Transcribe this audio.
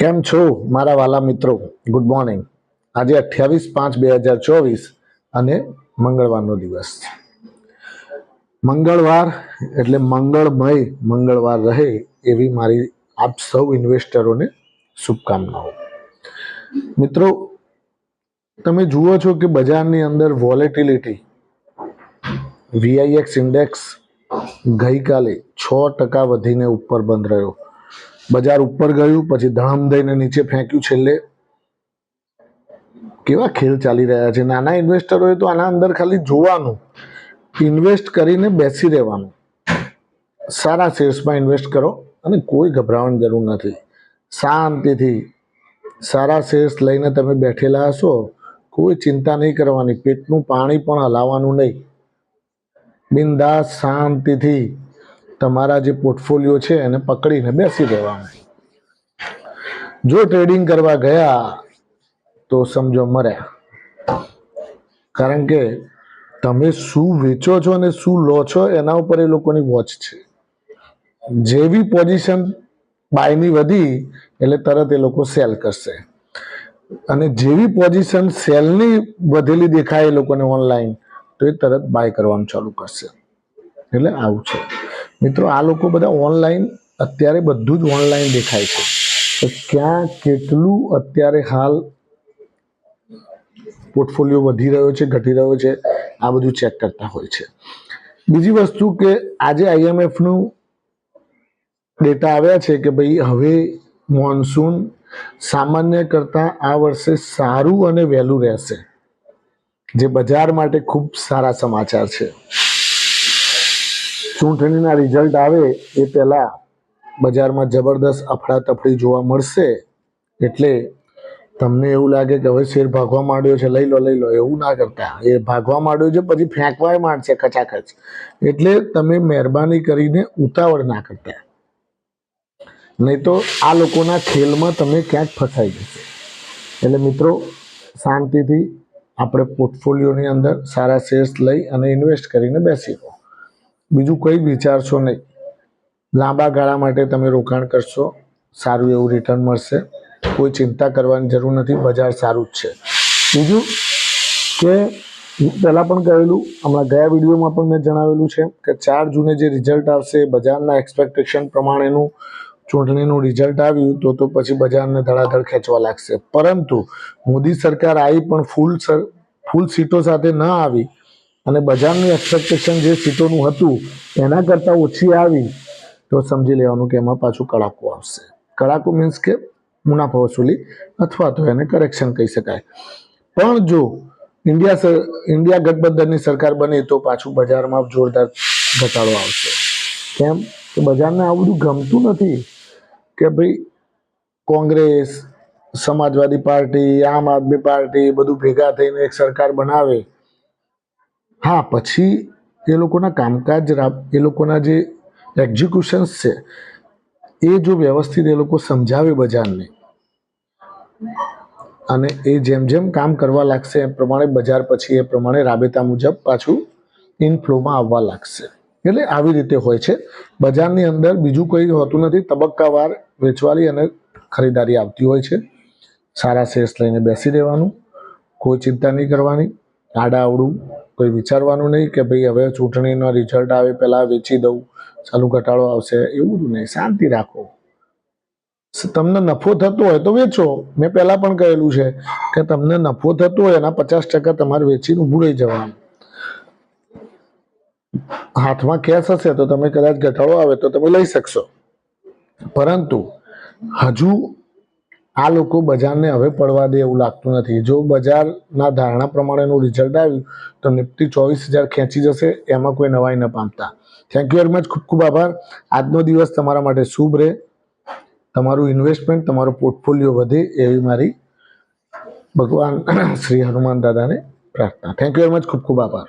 કેમ છો મારા વાલા મિત્રો? ગુડ મોર્નિંગ આજે અઠ્યાવીસ પાંચ બે હજાર ચોવીસ અને મંગળવારનો દિવસ મંગળવાર એટલે મંગળમય મંગળવાર રહે એવી મારી આપ સૌ ઇન્વેસ્ટરોને શુભકામનાઓ. મિત્રો, તમે જુઓ છો કે બજારની અંદર વોલેટિલિટી વીઆઈએક્સ ઇન્ડેક્સ ગઈકાલે છ ટકા વધીને ઉપર બંધ રહ્યો. બજાર ઉપર ગયું, પછી ધણમ દઈને નીચે ફેંક્યું છેલ્લે. કેવા ખેલ ચાલી રહ્યા છે. નાના ઇન્વેસ્ટરોએ તો આના અંદર ખાલી જોવાનું ઇન્વેસ્ટ કરીને બેસી રહેવાનું. સારા શેર્સમાં ઇન્વેસ્ટ કરો અને કોઈ ગભરાવાની જરૂર નથી. શાંતિથી સારા શેર્સ લઈને તમે બેઠેલા હશો, કોઈ ચિંતા નહીં કરવાની. પેટનું પાણી પણ હલાવવાનું નહીં. બિંદાસ શાંતિથી તમારા જે પોર્ટફોલિયો છે એને પકડીને બેસી રહેવાનું. જો ટ્રેડિંગ કરવા ગયા, તો સમજો મર્યા કારણ કે તમે શું વેચો છો અને શું લો છો એના ઉપર એ લોકોની વોચ છે. જેવી પોઝિશન બાયની વધી, એટલે તરત એ લોકો સેલ કરશે. અને જેવી પોઝિશન સેલની વધેલી દેખાય એ લોકોને ઓનલાઈન તો એ તરત બાય કરવાનું ચાલુ કરશે. એટલે આવું છે. મિત્રો, આ લોકો બધા ઓનલાઈન અત્યારે બધું જ ઓનલાઈન દેખાય છે. તો ક્યાં કેટલું અત્યારે હાલ પોર્ટફોલિયો વધી રહ્યો છે, ઘટી રહ્યો છે, આ બધું ચેક કરતા હોય છે. બીજી વસ્તુ કે આજે આઈએમએફનું ડેટા આવ્યા છે કે ભાઈ હવે મોન્સૂન સામાન્ય કરતાં આ વર્ષે સારું અને વહેલું રહેશે. જે બજાર માટે ખૂબ સારા સમાચાર છે. ચૂંટણીના રિઝલ્ટ આવે એ પહેલા બજારમાં જબરદસ્ત અફડાતફડી જોવા મળશે. એટલે તમને એવું લાગે કે હવે શેર ભાગવા માંડ્યો છે, લઈ લો લઈ લો, એવું ના કરતા. એ ભાગવા માંડ્યો છે, પછી ફેંકવાય માંડશે ખચાખચ. એટલે તમે મહેરબાની કરીને ઉતાવળ ના કરતા. નહીં તો આ લોકોના ખેલમાં તમે ક્યાંક ફસાઈ જશે. એટલે મિત્રો, શાંતિથી આપણે પોર્ટફોલિયોની અંદર સારા શેર્સ લઈ અને ઇન્વેસ્ટ કરીને બેસી બીજું કંઈ વિચારશો નહીં. લાંબા ગાળા માટે તમે રોકાણ કરશો. સારું એવું રિટર્ન મળશે. કોઈ ચિંતા કરવાની જરૂર નથી. બજાર સારું જ છે. બીજું કે પહેલાં પણ કહેલું, હમણાં ગયા વિડીયોમાં પણ મેં જણાવેલું છે કે ચાર જૂને જે રિઝલ્ટ આવશે, બજારના એક્સપેક્ટેશન પ્રમાણેનું ચૂંટણીનું રિઝલ્ટ આવ્યું, તો તો પછી બજારને ધડાધડ ખેંચવા લાગશે. પરંતુ મોદી સરકાર આવી પણ ફૂલ સર ફૂલ સીટો સાથે ન આવી. અને બજારનું એક્સપેક્ટેશન જે સીટોનું હતું, એના કરતાં ઓછી આવી, તો સમજી લેવાનું કે એમાં પાછું કડાકો આવશે. કડાકો મીન્સ કે મુનાફા વસૂલી, અથવા તો એને કરેક્શન કહી શકાય. પણ જો ઇન્ડિયા ઇન્ડિયા ગઠબંધનની સરકાર બને, તો પાછું બજારમાં જોરદાર ઘટાડો આવશે. કેમ? કે બજારને આવું બધું ગમતું નથી કે ભાઈ, કોંગ્રેસ, સમાજવાદી પાર્ટી, આમ આદમી પાર્ટી, બધું ભેગા થઈને એક સરકાર બનાવે હા, પછી એ લોકોના કામકાજ, એ લોકોના જે એક્ઝિક્યુશન્સ છે, એ જો વ્યવસ્થિત એ લોકો સમજાવે બજારને, અને એ જેમ જેમ કામ કરવા લાગશે, એ પ્રમાણે બજાર પછી એ પ્રમાણે રાબેતા મુજબ પાછું ઇનફ્લોમાં આવવા લાગશે. એટલે આવી રીતે હોય છે. બજારની અંદર બીજું કંઈ હોતું નથી. તબક્કાવાર વેચવાલી અને ખરીદારી આવતી હોય છે. સારા શેર્સ લઈને બેસી રહેવાનું, કોઈ ચિંતા નહીં કરવાની. આડા આવડું કોઈ વિચારવાનું નહીં કે ભાઈ હવે ચૂંટણીનો રિઝલ્ટ આવે, પહેલાં વેચી દઉં, ચાલુ ઘટાડો આવશે, એવું બધું નહીં. શાંતિ રાખો. તમને નફો થતો હોય તો વેચો. મેં પહેલાં પણ કહેલું છે કે તમને નફો થતો હોય એના પચાસ ટકા તમારે વેચીને ઊભું રહી જવાનું. હાથમાં કેશ હશે તો તમે કદાચ ઘટાડો આવે તો તમે લઈ શકશો. પરંતુ હજુ આ લોકો બજારને હવે પડવા દે એવું લાગતું નથી. જો બજારના ધારણા પ્રમાણેનું રિઝલ્ટ આવ્યું, તો નિફ્ટી ચોવીસ હજાર ખેંચી જશે, એમાં કોઈ નવાઈ ન પામતા. થેન્ક યુ વેરી મચ ખૂબ ખૂબ આભાર. આજનો દિવસ તમારા માટે શુભ રહે. તમારું ઇન્વેસ્ટમેન્ટ તમારો પોર્ટફોલિયો વધે એવી મારી ભગવાન શ્રી હનુમાન દાદાને પ્રાર્થના. થેન્ક યુ વેરી મચ ખૂબ ખૂબ આભાર.